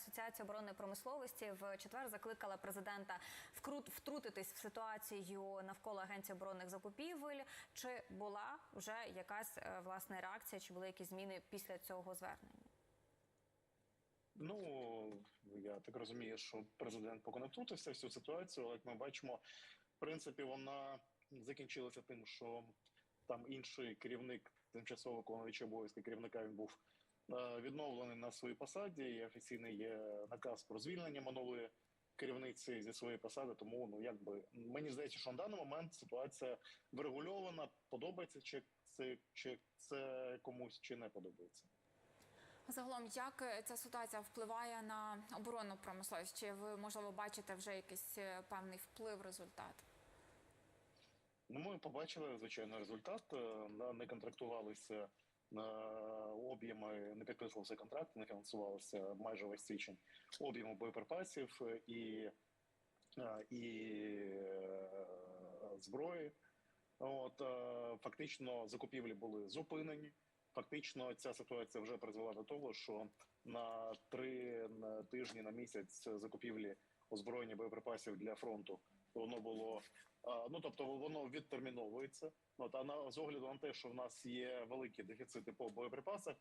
асоціація оборонної промисловості в четвер закликала президента вкрут- втрутитись в ситуацію навколо агенції оборонних закупівель. Чи була вже якась е, власне реакція, чи були якісь зміни після цього звернення? Ну я так розумію, що президент поки не втрутився в цю ситуацію, але як ми бачимо, в принципі, вона закінчилася тим, що там інший керівник тимчасово виконуючий обов'язки керівника він був відновлений на своїй посаді. І офіційний є наказ про звільнення минулої керівниці зі своєї посади. Тому ну якби мені здається, що на даний момент ситуація врегульована. Подобається чи це чи це комусь чи не подобається. Загалом, як е, ця ситуація впливає на оборонну промисловість? Чи ви можливо бачите вже якийсь е, певний вплив, результат? Ну, ми побачили звичайно результат. Е, Не контрактувалися об'єми, не підписувався контракт, не фінансувалося майже весь січень об'єму боєприпасів і, е, і е, зброї. От е, фактично закупівлі були зупинені. Фактично, ця ситуація вже призвела до того, що на три тижні на місяць закупівлі озброєння боєприпасів для фронту воно було ну тобто воно відтерміновується. От а на з огляду на те, що в нас є великі дефіцити по боєприпасах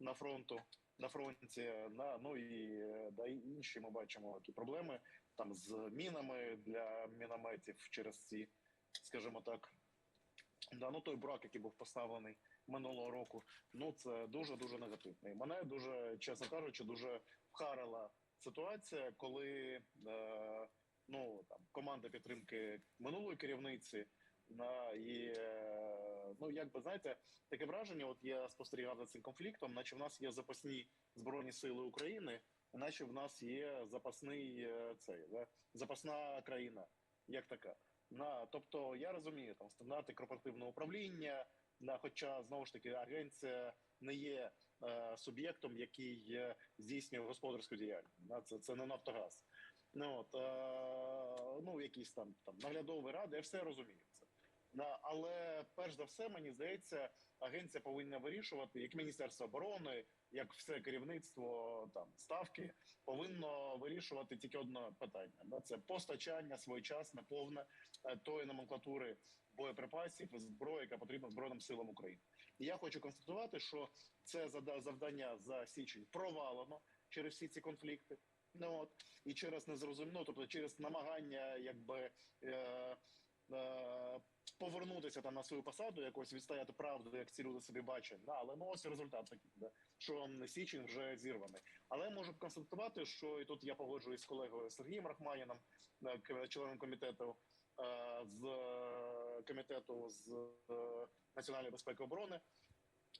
на фронту, на фронті, на ну і е, да, інші ми бачимо які проблеми там з мінами для мінометів через ці, скажімо так, да, ну той брак, який був поставлений минулого року. Ну це дуже дуже негативно. І мене дуже чесно кажучи, дуже вхарила ситуація, коли е, ну там команда підтримки минулої керівниці. На і е, ну якби знаєте, таке враження. От я спостерігав за цим конфліктом, наче в нас є запасні збройні сили України, наче в нас є запасний е, цей да, запасна країна, як така. На тобто я розумію там стандарти корпоративного управління. Да, хоча знову ж таки агенція не є е, суб'єктом, який е, здійснює господарську діяльність. Да, це, це не Нафтогаз. Ну от е, ну якісь там там наглядові ради, я все розумію це. Але перш за все, мені здається, агенція повинна вирішувати, як Міністерство оборони, як все керівництво там ставки, повинно вирішувати тільки одне питання: да, це постачання своєчасне, повне е, тої номенклатури боєприпасів, зброї, яка потрібна збройним силам України. І я хочу констатувати, що це завдання за січень провалено через всі ці конфлікти. Ну от і через незрозуміло, тобто через намагання, якби. Е, е, Повернутися там на свою посаду, якось відстояти правду, як ці люди собі бачать. Да, але ну ось результат такий, да, що січень вже зірваний. Але можу констатувати, що і тут я погоджуюсь з колегою Сергієм Рахманіном, е, членом комітету е, з е, комітету з е, національної безпеки і оборони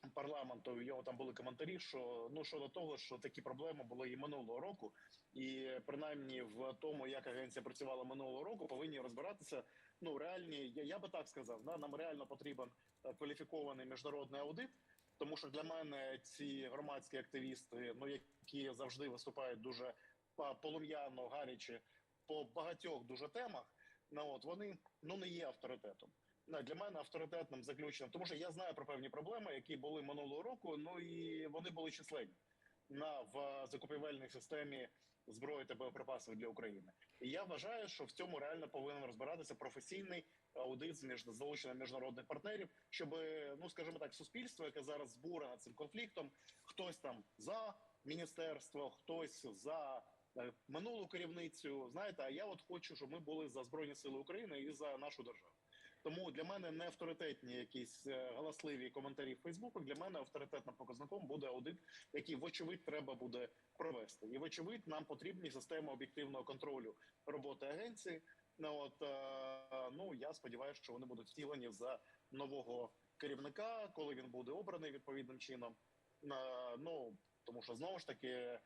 парламенту. У нього там були коментарі, що ну щодо того, що такі проблеми були і минулого року, і принаймні в тому, як агенція працювала минулого року, повинні розбиратися. Ну реальні, я, я би так сказав, да, нам реально потрібен е, кваліфікований міжнародний аудит. Тому що для мене ці громадські активісти, ну які завжди виступають дуже полум'яно, гаряче по багатьох дуже темах, ну от вони ну не є авторитетом. Для мене авторитетним заключенням, тому що я знаю про певні проблеми, які були минулого року. Ну і вони були численні на в закупівельній системі зброї та боєприпасів для України. І я вважаю, що в цьому реально повинен розбиратися професійний аудит з між залученням міжнародних партнерів, щоб ну скажімо так, суспільство, яке зараз збурене цим конфліктом, хтось там за міністерство, хтось за е, минулу керівницю. Знаєте, а я от хочу, щоб ми були за збройні сили України і за нашу державу. Тому для мене не авторитетні якісь е, галасливі коментарі в Фейсбуку. Для мене авторитетним показником буде аудит, який вочевидь треба буде провести. І вочевидь нам потрібні системи об'єктивного контролю роботи агенції. Ну от е, ну я сподіваюся, що вони будуть втілені за нового керівника, коли він буде обраний відповідним чином. Е, Ну тому що знову ж таки.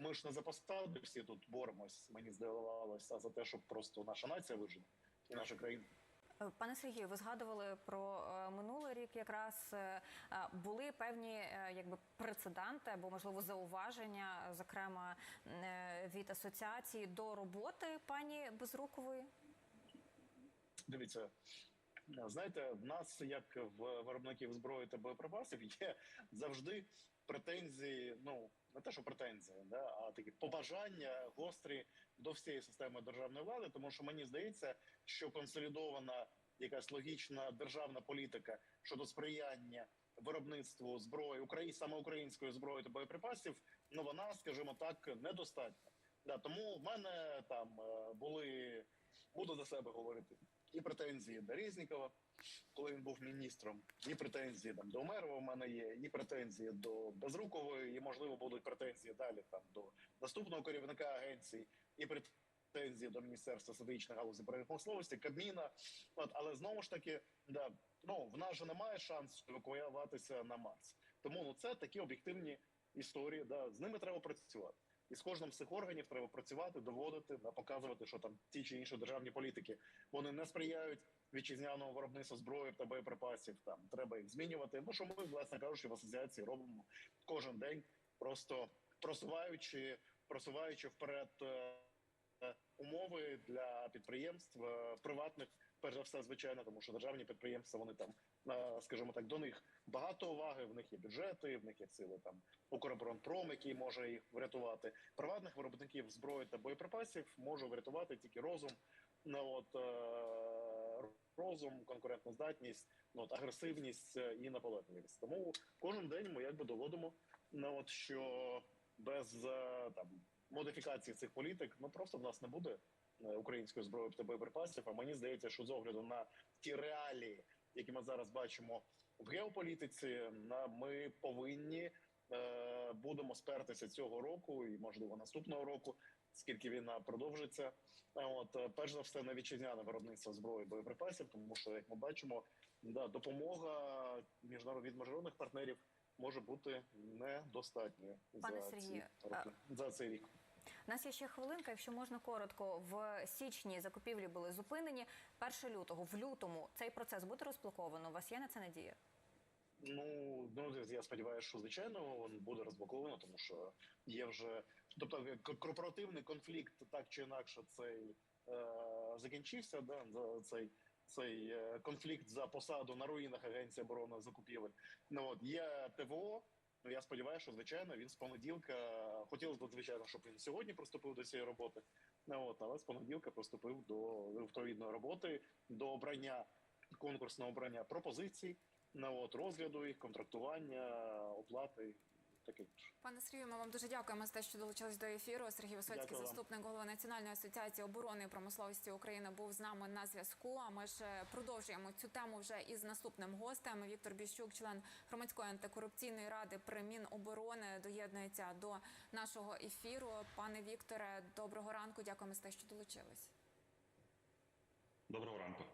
Ми ж не за посади всі тут боремось, мені здавалося, а за те, щоб просто наша нація вижила і наша країна. Пане Сергію, ви згадували про е, минулий рік. Якраз е, е, були певні якби прецеденти або можливо зауваження, зокрема від асоціації до роботи пані Безрукової. Дивіться, Знаєте, в нас, як в виробників зброї та боєприпасів, є завжди претензії. Ну не те, що претензії, да, а такі побажання гострі до всієї системи державної влади, тому що мені здається, що консолідована якась логічна державна політика щодо сприяння виробництву зброї України, саме української зброї та боєприпасів, ну вона, скажімо так, недостатня. Да, тому в мене там е, були буду за себе говорити і претензії до Резнікова, коли він був міністром, і претензії там до Умерова в мене є, і претензії до Безрукової, і можливо будуть претензії далі там до наступного керівника агенції, і претензії до міністерства стратегічної галузі промисловості, Кабміна. От але знову ж таки, да ну в нас же немає шансу евакуюватися на Марс. Тому ну це такі об'єктивні історії. Да, з ними треба працювати. І з кожним з цих органів треба працювати, доводити, показувати, що там ті чи інші державні політики вони не сприяють вітчизняному виробництву зброї та боєприпасів. Там треба їх змінювати. Ну що ми, власне кажучи, в асоціації робимо кожен день, просто просуваючи, просуваючи вперед е, умови для підприємств е, приватних, перш за все, звичайно, тому що державні підприємства вони там, е, скажімо так, до них багато уваги. В них є бюджети, в них є сили там Укроборонпром, який може їх врятувати. Приватних виробників зброї та боєприпасів може врятувати тільки розум. Ну от е, розум, конкурентноздатність, ну от агресивність і наполегливість. Тому кожен день ми якби доводимо, ну от що без там модифікації цих політик, ну просто в нас не буде е, української зброї та боєприпасів. А мені здається, що з огляду на ті реалії, які ми зараз бачимо в геополітиці, на ми повинні е, будемо спертися цього року і можливо наступного року, скільки війна продовжиться. Е, От перш за все на вітчизняне виробництво зброї боєприпасів, тому що як ми бачимо, да допомога міжнарод від міжнародних партнерів може бути недостатньою за ці за цей рік. Нас є ще хвилинка, якщо можна коротко. В січні закупівлі були зупинені. 1 лютого, в лютому цей процес буде розблоковано. У вас є на це надія? Ну ну я сподіваюся, що звичайно буде розблоковано, тому що є вже тобто к- корпоративний конфлікт, так чи інакше, цей е, закінчився. Да цей цей е, конфлікт за посаду на руїнах Агенції оборони закупівель. Ну от є ТВО. Ну я сподіваюся, що звичайно він з понеділка хотілося б, звичайно, щоб він сьогодні приступив до цієї роботи. Ну от але з понеділка приступив до відповідної роботи, до обрання конкурсного обрання пропозицій. На от розгляду їх, контрактування, оплати таке інше. Пане Сергію, ми вам дуже дякуємо за те, що долучились до ефіру. Сергій Висоцький, заступник голови Національної асоціації оборони і промисловості України, був з нами на зв'язку. А ми ж е, продовжуємо цю тему вже із наступним гостем. Віктор Біщук, член громадської антикорупційної ради при Міноборони, доєднується до нашого ефіру. Пане Вікторе, доброго ранку. Дякуємо за те, що долучились. Доброго ранку.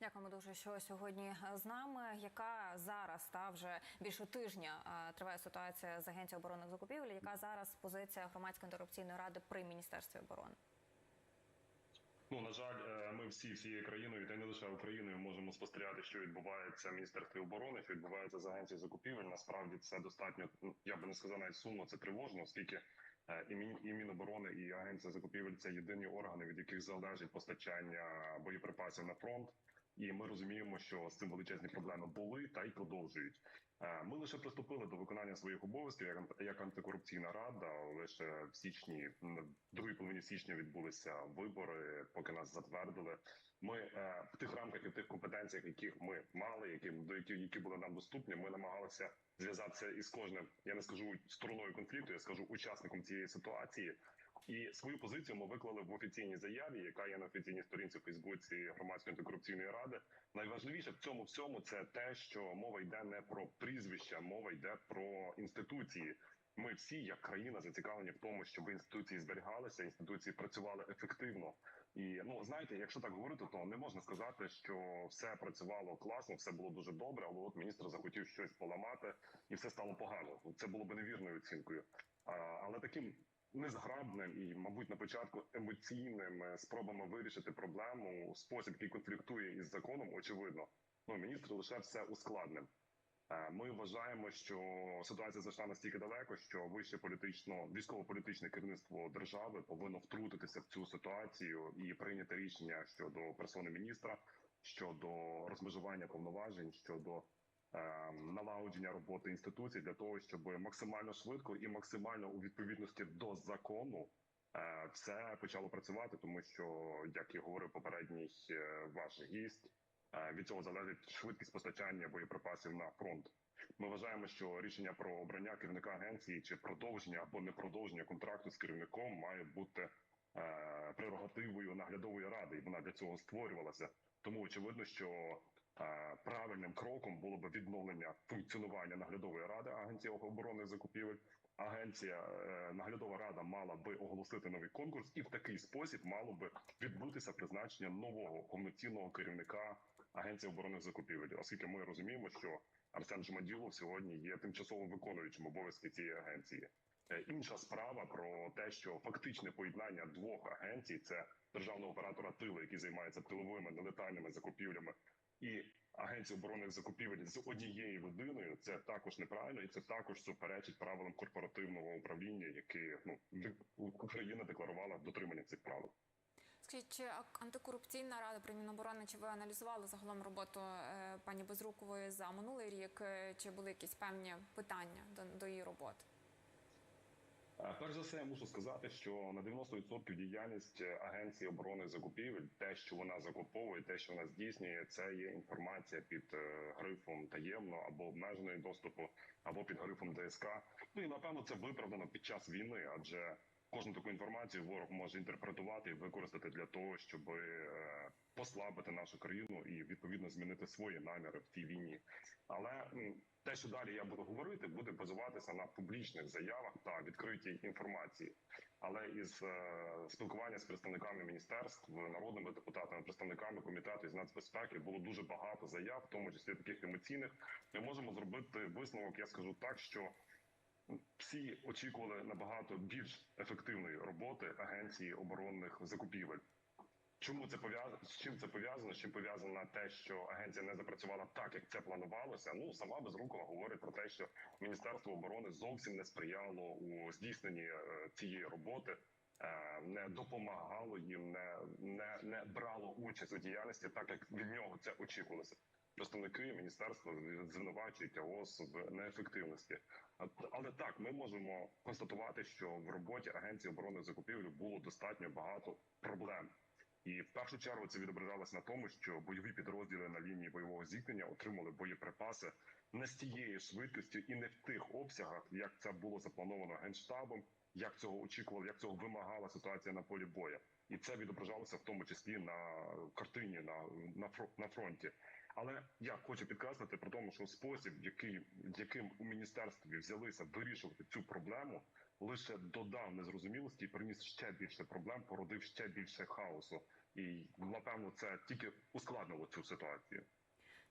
Дякуємо дуже, що сьогодні е, з нами. Яка зараз та вже більше тижня е, триває ситуація з агенцією оборонних закупівель? Яка зараз позиція громадської антикорупційної ради при міністерстві оборони? Ну на жаль, е, ми всі всією країною, та не лише Україною, можемо спостерігати, що відбувається в міністерстві оборони, що відбувається з агенцією закупівель. Насправді це достатньо. ну, Я би не сказав навіть сумно, це тривожно, оскільки і Міноборони, і агенція закупівель це єдині органи, від яких залежить постачання боєприпасів на фронт. І ми розуміємо, що з цим величезні проблеми були та й продовжують. Е, Ми лише приступили до виконання своїх обов'язків як антикорупційна рада. Лише в січні, в другій половині січня відбулися вибори, поки нас затвердили. Ми е, в тих рамках і тих компетенціях, яких ми мали, які до які, які були нам доступні, ми намагалися зв'язатися із кожним. Я не скажу стороною конфлікту, я скажу учасником цієї ситуації. І свою позицію ми виклали в офіційній заяві, яка є на офіційній сторінці Фейсбуці громадської антикорупційної ради. Найважливіше в цьому всьому це те, що мова йде не про прізвища, мова йде про інституції. Ми всі, як країна, зацікавлені в тому, щоб інституції зберігалися, інституції працювали ефективно. І ну знаєте, якщо так говорити, то не можна сказати, що все працювало класно, все було дуже добре. Але от міністр захотів щось поламати, і все стало погано. Це було б невірною оцінкою. Але таким незграбним і, мабуть, на початку емоційним е, спробами вирішити проблему, спосіб, який конфліктує із законом, очевидно. Ну міністр лише все ускладнив. Е, Ми вважаємо, що ситуація зайшла настільки далеко, що вище політично військово-політичне керівництво держави повинно втрутитися в цю ситуацію і прийняти рішення щодо персони міністра. щодо розмежування повноважень, щодо налагодження роботи інституцій для того, щоб максимально швидко і максимально у відповідності до закону все почало працювати, тому що, як і говорив попередній е, ваш гість, е, від цього залежить швидкість постачання боєприпасів на фронт. Ми вважаємо, що рішення про обрання керівника агенції чи продовження або не продовження контракту з керівником має бути е, прерогативою наглядової ради, і вона для цього створювалася. Тому очевидно, що правильним кроком було б відновлення функціонування наглядової ради Агенції оборони закупівель. Агенція е, наглядова рада мала би оголосити новий конкурс, і в такий спосіб мало би відбутися призначення нового повноцінного керівника Агенції оборонних закупівель, оскільки ми розуміємо, що Арсен Жмаділов сьогодні є тимчасово виконуючим обов'язки цієї агенції. Е, Інша справа про те, що фактичне поєднання двох агенцій це державного оператора тилу, який займається тиловими нелетальними закупівлями, і агенції оборонних закупівель з однією людиною. Це також неправильно, і це також суперечить правилам корпоративного управління, які ну Україна декларувала дотримання цих правил. Скажіть, чи антикорупційна рада при Міноборони, чи ви аналізували загалом роботу е, пані Безрукової за минулий рік? Е, Чи були якісь певні питання до, до її роботи? Перш за все, я мушу сказати, що на 90% діяльність е, агенції оборони закупівель, те, що вона закуповує, те, що вона здійснює, це є інформація під е, грифом таємно або обмежений доступу, або під грифом ДСК. Ну і напевно це виправдано під час війни, адже кожну таку інформацію ворог може інтерпретувати і використати для того, щоб е, послабити нашу країну і відповідно змінити свої наміри в цій війні. Але те, що далі я буду говорити, буде базуватися на публічних заявах та відкритій інформації. Але із е, спілкування з представниками міністерств, народними депутатами, представниками комітету з нацбезпеки було дуже багато заяв, в тому числі таких емоційних. Ми можемо зробити висновок. Я скажу так, що всі очікували набагато більш ефективної роботи агенції оборонних закупівель. Чому це пов'язано? З чим це пов'язано? З чим пов'язано те, що агенція не запрацювала так, як це планувалося? Ну сама Безрукова говорить про те, що Міністерство оборони зовсім не сприяло у здійсненні е, цієї роботи, е, не допомагало їм, не, не, не брало участь у діяльності, так як від нього це очікувалося. Представники міністерства звинувачують АОС в неефективності. Але так, ми можемо констатувати, що в роботі агенції оборони закупівлі було достатньо багато проблем. І в першу чергу це відображалось на тому, що бойові підрозділи на лінії бойового зіткнення отримали боєприпаси не з тією швидкістю і не в тих обсягах, як це було заплановано генштабом, як цього очікували, як цього вимагала ситуація на полі боя. І це відображалося в тому числі на картині на, на, на фронті. Але я хочу підкреслити про тому, що спосіб, який яким у міністерстві взялися вирішувати цю проблему, лише додав незрозумілості і приніс ще більше проблем, породив ще більше хаосу. І напевно це тільки ускладнило цю ситуацію.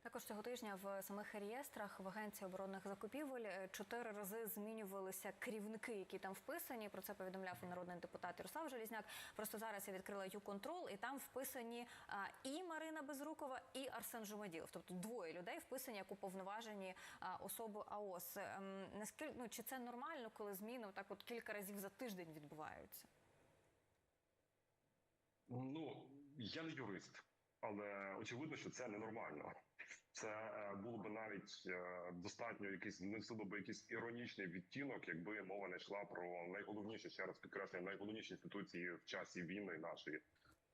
Також цього тижня в самих реєстрах в агенції оборонних закупівель е, чотири рази змінювалися керівники, які там вписані. Про це повідомляв народний депутат Ярослав Желізняк. Просто зараз я відкрила ЮКонтрол, і там вписані і Марина Безрукова, і Арсен Жумаділов. Тобто двоє людей вписані як уповноважені особи АОС. Ем, наскільки ну чи це нормально, коли зміни так от кілька разів за тиждень відбуваються? Ну я не юрист, але очевидно, що це ненормально. Це е, було б навіть е, достатньо якийсь внесло би якийсь іронічний відтінок, якби мова не йшла про найголовніші ще раз підкреслюю, найголовніші інституції в часі війни нашої.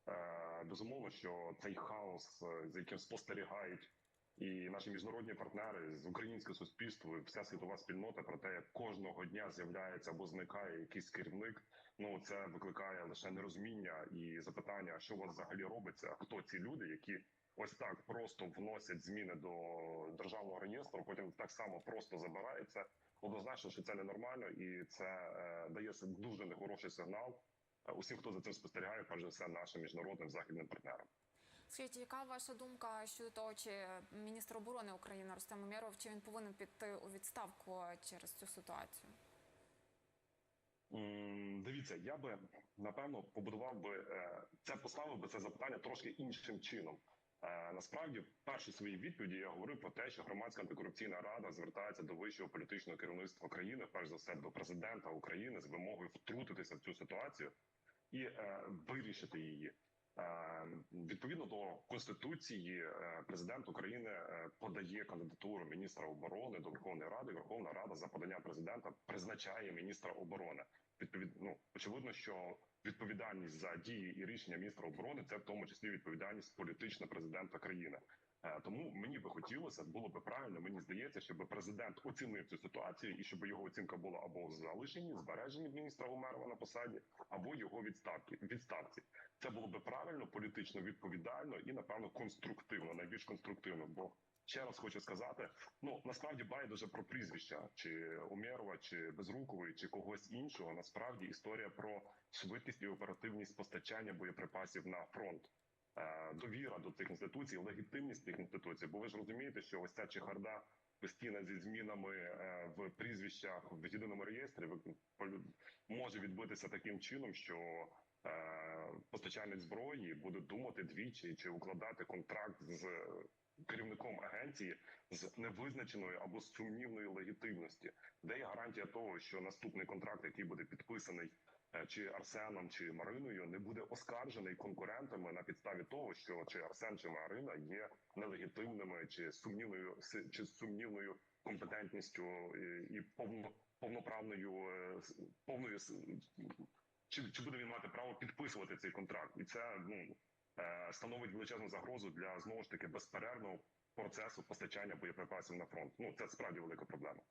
Е, Безумовно, що цей хаос, за яким спостерігають і наші міжнародні партнери з українське суспільство, вся світова спільнота про те, як кожного дня з'являється або зникає якийсь керівник. Ну це викликає лише нерозуміння і запитання, що у вас взагалі робиться, хто ці люди, які ось так просто вносять зміни до державного реєстру, потім так само просто забираються. Однозначно, що це ненормально, і це е, дає дуже нехороший сигнал е, усім, хто за цим спостерігає, перш за все, нашим міжнародним західним партнерам. Скажіть, яка ваша думка щодо того, чи міністр оборони України Рустем Умєров, чи він повинен піти у відставку через цю ситуацію? Дивіться, я би напевно побудував би е, це, поставив би це запитання трошки іншим чином. Е, Насправді, в першій своїй відповіді я говорив про те, що громадська антикорупційна рада звертається до вищого політичного керівництва країни, перш за все до президента України з вимогою втрутитися в цю ситуацію і е, вирішити її. Е, Відповідно до конституції, е, президент України е, подає кандидатуру міністра оборони до Верховної Ради. Верховна Рада за подання президента призначає міністра оборони. Відповідно, ну, очевидно, що відповідальність за дії і рішення міністра оборони це в тому числі відповідальність політична президента країни. Е, Тому мені би хотілося, було би правильно, мені здається, щоб президент оцінив цю ситуацію і щоб його оцінка була або в залишенні, збереженні міністра Умерова на посаді, або його відставки відставці. Це було би правильно, політично відповідально і напевно конструктивно, найбільш конструктивно. Бо ще раз хочу сказати: ну насправді байдуже про прізвища чи Умєрова, чи Безрукової, чи когось іншого. Насправді історія про швидкість і оперативність постачання боєприпасів на фронт. Е, довіра до цих інституцій, легітимність цих інституцій. Бо ви ж розумієте, що ось ця чехарда постійна зі змінами е, в прізвищах в єдиному реєстрі може відбитися таким чином, що постачальник зброї буде думати двічі чи укладати контракт з керівником агенції з невизначеною або з сумнівною легітимності, де є гарантія того, що наступний контракт, який буде підписаний е, чи Арсеном, чи Мариною, не буде оскаржений конкурентами на підставі того, що чи Арсен, чи Марина є нелегітимними, чи сумнівною чи сумнівною компетентністю і, і повно повноправною е, повною чи, чи буде він мати право підписувати цей контракт, і це ну е, становить величезну загрозу для знову ж таки безперервного процесу постачання боєприпасів на фронт. Ну це справді велика проблема.